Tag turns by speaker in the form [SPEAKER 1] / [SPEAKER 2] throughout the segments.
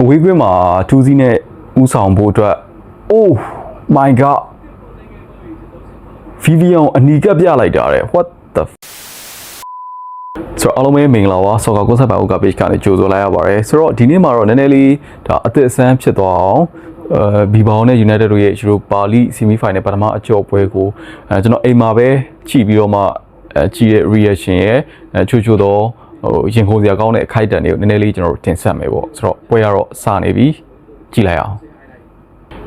[SPEAKER 1] အဝေးကွင်းမှာ2စီးနဲ့ဥဆောင်ဖို့အတွက် oh my god Vivian အနီကပ်ပြလိုက်တာတဲ့ what the f- ဆိုတော့အားလုံးပဲမင်္ဂလာပါဆော့ကာကွန်ဆပ်ပါဥက page ကနေကြိုဆိုလိုက်ရပါတယ်ဆိုတော့ဒီနေ့မှာတော့နည်းနည်းလေးဒါအသစ်အဆန်းဖြစ်သွားအောင်အဲဘီဘောင်နဲ့ United တို့ရဲ့ Europa League semi final ပထမအကြော့ပွဲကိုအဲကျွန်တော်အိမ်မှာပဲကြည့်ပြီးတော့မှအဲကြည့်ရဲ့ reaction ရဲ့အဲချို့ချို့တော့ ဟိုရင်ခုန်စရာကောင်းတဲ့အခိုက်အတန့်တွေကိုနည်းနည်းလေးကျွန်တော်တို့တင်ဆက်မယ်ပေါ့ဆိုတော့ပွဲကတော့စနေပြီကြည့်လိုက်အောင်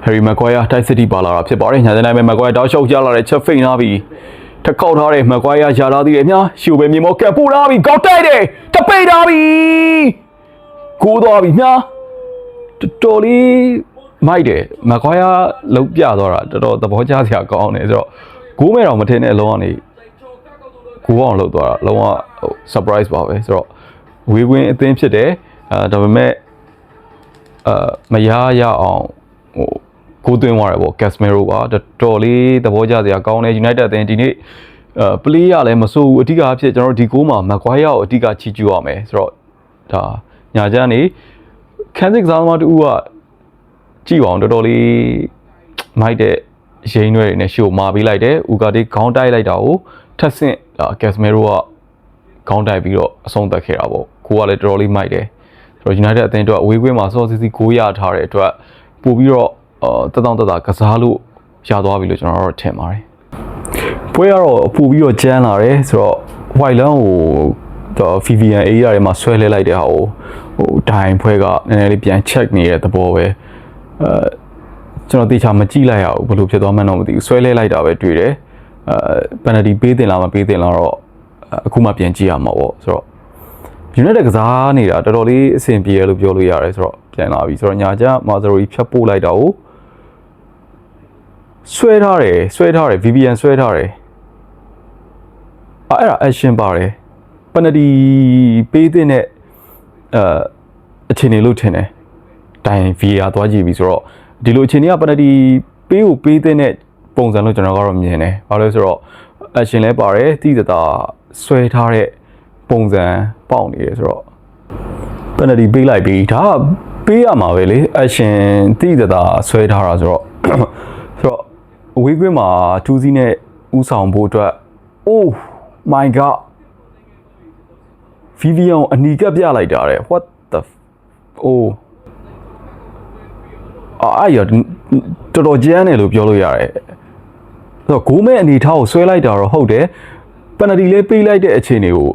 [SPEAKER 1] Harry Maguire တိုက်စစ်တီပါလာတာဖြစ်ပါတယ်ညာတဲ့နိုင်မဲ့ Maguire တောက်လျှောက်ကြလာတဲ့ချက်ဖိတ်နာပြီးထကောက်ထားတဲ့ Maguire ရာလာသေးတယ်အများရှူပဲမြေမောကပ်ပူလာပြီးကောက်တိုက်တယ်တပိတ်ထားပြီးကိုးသွားပြီးညာတော်တော်လေးမိုက်တယ် Maguire လုံးပြသွားတာတော်တော်သဘောကျစရာကောင်းတယ်ဆိုတော့ဂိုးမဲ့တော့မထင်တဲ့အလုံးကနေကိုးအောင်လုပ်သွားတာလုံးဝဟို surprise ပါပဲဆိုတော့ဝေးကွင်းအသင်းဖြစ်တယ်အဲဒါပေမဲ့အာမရရအောင်ဟိုကိုးသွင်းသွားတယ်ပေါ့ကက်စမီရိုပါတော်တော်လေးသဘောကျစရာကောင်းတယ် United အသင်းဒီနေ့အာပလေးရလည်းမစိုးဘူးအဓိကအဖြစ်ကျွန်တော်တို့ဒီကိုးမှာမကွိုင်းရကိုအဓိကချီကျူရမယ်ဆိုတော့ဒါညာချမ်းနေခန်းစစ်ကစားသမားတူကကြည့်ပါအောင်တော်တော်လေးမိုက်တဲ့ရိန်းရွယ်တွေနဲ့ရှို့မာပေးလိုက်တယ်ဥကာဒီခေါင်းတိုက်လိုက်တာကိုထက်ဆင့်ဒါကက်စမီရိုက ခေါင်းတိုက်ပြီးတော့အဆုံးသတ်ခဲ့တာပေါ့ကိုကလည်းတော်တော်လေးမိုက်တယ်ဆိုတော့ United အသင်းအတွက်အဝေးကွင်းမှာစောစီစီ9ရထားတဲ့အတွက်ပို့ပြီးတော့အာတတောင့်တတကစားလို့ရသွားပြီလို့ကျွန်တော်တို့ထင်ပါတယ်။ပွဲကတော့ပို့ပြီးတော့ကျန်းလာတယ်ဆိုတော့ White Land ကိုတော့ Vivian area တွေမှာဆွဲလဲလိုက်တဲ့ဟာကိုဟိုဒိုင်ဖွဲကနည်းနည်းလေးပြန် check နေတဲ့သဘောပဲအဲကျွန်တော်တေချာမကြည့်လိုက်ရဘူးဘယ်လိုဖြစ်သွားမှန်းတော့မသိဘူးဆွဲလဲလိုက်တာပဲတွေ့တယ်အဲ penalty ပေးတင်လားမပေးတင်လားတော့ အခုမှပြန်ကြည့်ရမှာပေါ့ဆိုတော့ United ကစားနေတာတော်တော်လေးအဆင်ပြေရလို့ပြောလို့ရတယ်ဆိုတော့ပြန်လာပြီဆိုတော့ညာကျမာဇရိုကြီးဖြတ်ပို့လိုက်တာကိုဆွဲထားတယ်ဆွဲထားတယ် VPN ဆွဲထားတယ်အဲ့ဒါ action ပါတယ်ပနဒီပေးတဲ့နဲ့အဲအခြေအနေလို့ထင်တယ်တိုင် VR သွားကြည့်ပြီဆိုတော့ဒီလိုအခြေအနေကပနဒီပေးကိုပေးတဲ့နဲ့ပုံစံလို့ကျွန်တော်ကတော့မြင်တယ်ဘာလို့လဲဆိုတော့ action လဲပါတယ်တိတတာ ဆွဲထားတဲ့ပုံစံပေါက်နေတယ်ဆိုတော့ penalty ပေးလိုက်ပြီဒါကပေးရမှာပဲလေ action တိတတာဆွဲထားတာဆိုတော့ဆိုတော့အဝေးကွင်းမှာ2စီးနဲ့ဥဆောင်ဖို့အတွက် oh my god Vivian အနီကပ်ပြလိုက်တာတဲ့ what the f- oh အာရတော်တော်ကြမ်းတယ်လို့ပြောလို့ရတယ်ဆိုတော့ဂိုးမဲ့အနေထားကိုဆွဲလိုက်တာတော့ဟုတ်တယ် ပန်နတီလေးပေးလိုက်တဲ့အခြေအနေကို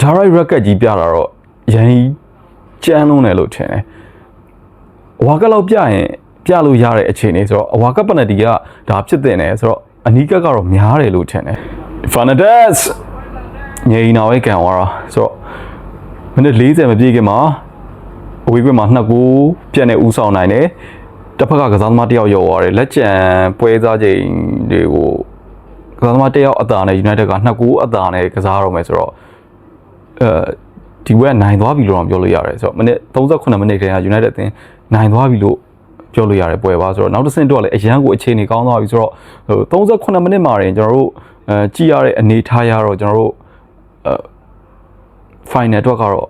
[SPEAKER 1] direct record ကြီးပြတာတော့ရန်ကြီးကြမ်းလုံးတယ်လို့ထင်တယ်အဝါကက်လောက်ပြရင်ပြလို့ရတဲ့အခြေအနေဆိုတော့အဝါကက်ပန်နတီကဒါဖြစ်တဲ့နေဆိုတော့အနီးကက်ကတော့များတယ်လို့ထင်တယ် Fernandez ငိန်နာဝဲကန်သွားတာဆိုတော့မိနစ်40မပြည့်ခင်မှာအဝေးကွင်းမှာနှစ်ကူပြတ်နေဦးဆောင်နိုင်တယ်တစ်ဖက်ကကစားသမားတစ်ယောက်ရောက်သွားတယ်လက်ကျန်ပွဲစားချိန်တွေကို ကစားသမားတစ်ယောက်အသာနဲ့ United ကနှစ်ကူအသာနဲ့ကစားရတော့မယ်ဆိုတော့အဲဒီဘက်ကနိုင်သွားပြီလို့တော့ပြောလို့ရတယ်ဆိုတော့မိနစ်38မိနစ်ခန့်က United အသင်းနိုင်သွားပြီလို့ပြောလို့ရတယ်ပွဲပါဆိုတော့နောက်တစ်ဆင့်တော့လည်းအရန်ကိုအခြေအနေကောင်းသွားပြီဆိုတော့ဟို38မိနစ်မှာရင်ကျွန်တော်တို့အဲကြည့်ရတဲ့အနေထားရတော့ကျွန်တော်တို့အဲ final တော့ကတော့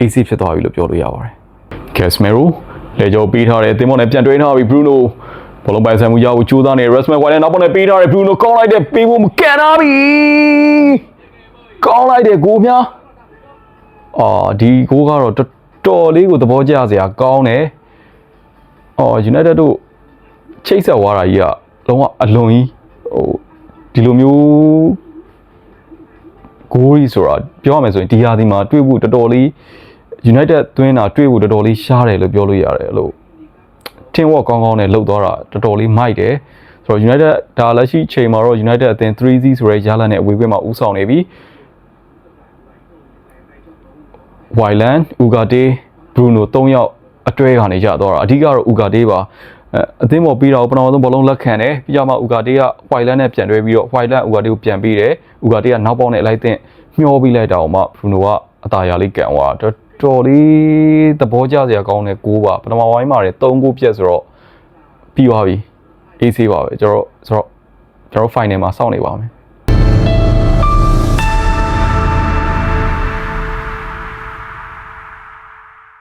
[SPEAKER 1] AC ဖြစ်သွားပြီလို့ပြောလို့ရပါတယ် Casemiro လေကြောပေးထားတယ်အသင်းပေါ်နဲ့ပြန်တွင်းထားပြီ Bruno ဘလုံးပိုင်ဆိုင်မှုရဖို့ကြိုးစားနေ Rasmus Hojlund နောက်ပေါ်နဲ့ပေးထားတယ် Bruno ကောင်းလိုက်တယ်ပေးဖို့မကန်ထားပြီကောင်းလိုက်တယ်ဂိုးများအာဒီဂိုးကတော့တော်တော်လေးကိုသဘောကျစရာကောင်းတယ်အော် United တို့ချိတ်ဆက်သွားတာကြီးကလုံးဝအလွန်ကြီးဟိုဒီလိုမျိုးဂိုးကြီးဆိုတာပြောရမယ်ဆိုရင်ဒီဟာဒီမှာတွေ့ဖို့တော်တော်လေး United သွင်းတာတွေ့ဖို့တော်တော်လေးရှားတယ်လို့ပြောလို့ရတယ်လို့ team work ကောင်းကောင်းနဲ့လုပ်သွားတာတော်တော်လေးမိုက်တယ်ဆိုတော့ United ဒါလက်ရှိချိန်မှာတော့ United အသင်း 3C ဆိုရဲရလာနဲ့အဝေးကွင်းမှာဦးဆောင်နေပြီ Wayland, Ugarte, Bruno ၃ယောက်အတွဲကနေကြတော့တာအဓိကတော့ Ugarte ပါအဲအသင်းပေါ်ပြီးတော့ပထမဆုံးဘောလုံးလက်ခံတယ်ပြီးကြမှာ Ugarte က Wayland နဲ့ပြန်တွဲပြီးတော့ Wayland Ugarte ကိုပြန်ပြီးတယ် Ugarte ကနောက်ပေါက်နဲ့လိုက်တဲ့မျောပြီးလိုက်တာအောင်မှ Bruno ကအသာရလေးကန်သွားတာ တော်တော်လေးသဘောကျစရာကောင်းတဲ့ကိုးပါပထမပိုင်းမှာလည်း3ဂိုးပြတ်ဆိုတော့ပြီးသွားပြီ AC ပါပဲကျွန်တော်ဆိုတော့ကျွန်တော် final မှာစောင့်နေပါမယ်